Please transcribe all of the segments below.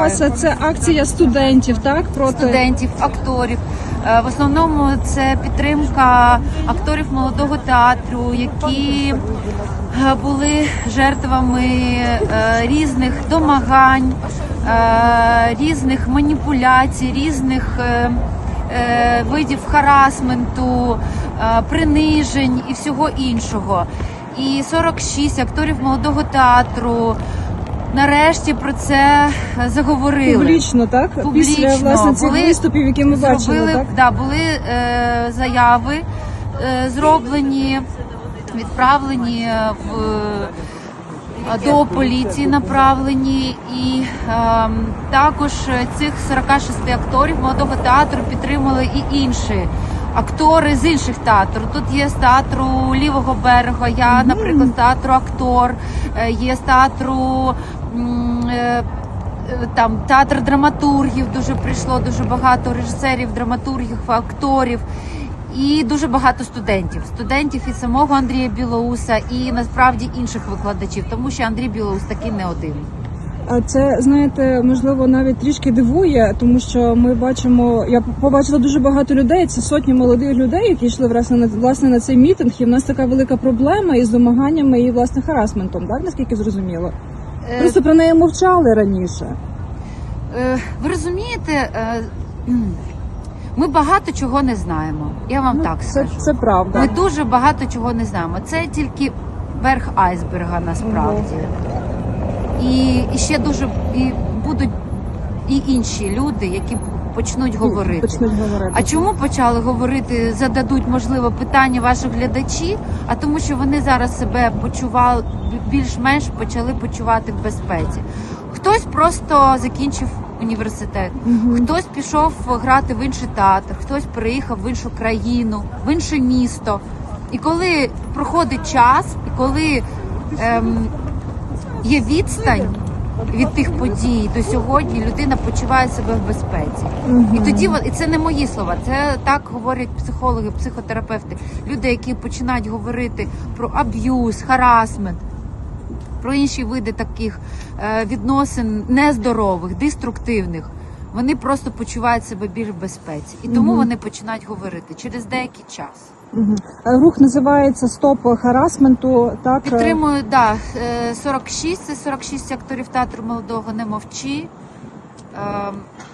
вас це акція студентів, так? Проти студентів, акторів. Е, В основному це підтримка акторів молодого театру, які е, були жертвами е, різних домагань, різних маніпуляцій, різних видів харасменту, принижень і всього іншого. І 46 акторів молодого театру нарешті про це заговорили. публічно, так? Після Публічно. власне цих Були- виступів, які ми бачили, зробили, так? да, були е, заяви е, зроблені, відправлені в, е, до поліції направлені, і е, також цих 46 акторів молодого театру підтримали і інші. Актори з інших театрів. Тут є з театру лівого берега. Я, наприклад, з театру актор, е, є з театру Е, там театр драматургів дуже прийшло, дуже багато режисерів, драматургів, акторів. І дуже багато студентів, студентів і самого Андрія Білоуса, і насправді інших викладачів, тому що Андрій Білоус такий не один. А це знаєте, можливо, навіть трішки дивує, тому що ми бачимо, я побачила дуже багато людей. Це сотні молодих людей, які йшли власне на власне на цей мітинг. І в нас така велика проблема із домаганнями і власне харасментом, так наскільки зрозуміло. Е, Просто про неї мовчали раніше. е, ви розумієте, е, ми багато чого не знаємо. Я вам Ну, так це, скажу. це правда. Ми дуже багато чого не знаємо. Це тільки верх айсберга насправді. І, і ще дуже і будуть і інші люди, які почнуть говорити. Почнуть говорити. А чому почали говорити? Зададуть можливо питання ваші глядачі, а тому, що вони зараз себе почували більш-менш почали почувати в безпеці. Хтось просто закінчив університет, Мгм. хтось пішов грати в інший театр, хтось переїхав в іншу країну, в інше місто. І коли проходить час, і коли ем, є відстань від тих подій до сьогодні, людина почуває себе в безпеці. І тоді і це не мої слова, це так говорять психологи, психотерапевти, люди, які починають говорити про аб'юз, харасмент, про інші види таких е, відносин нездорових, деструктивних. Вони просто почувають себе більш в безпеці, і тому вони починають говорити через деякий час. Е, Рух називається Стоп харасменту. Так е, Підтримую, да, е, 46, це 46 акторів театру молодого не мовчи. Е,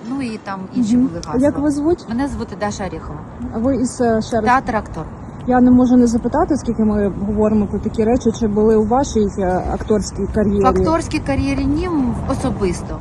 ну і там інші були гасла. Як вас звуть? Мене звати Даша Орєхова. А ви із е, ще раз? Театр актор. Я не можу не запитати, скільки ми говоримо про такі речі, чи були у вашій е, акторській кар'єрі? В акторській кар'єрі ні м, особисто.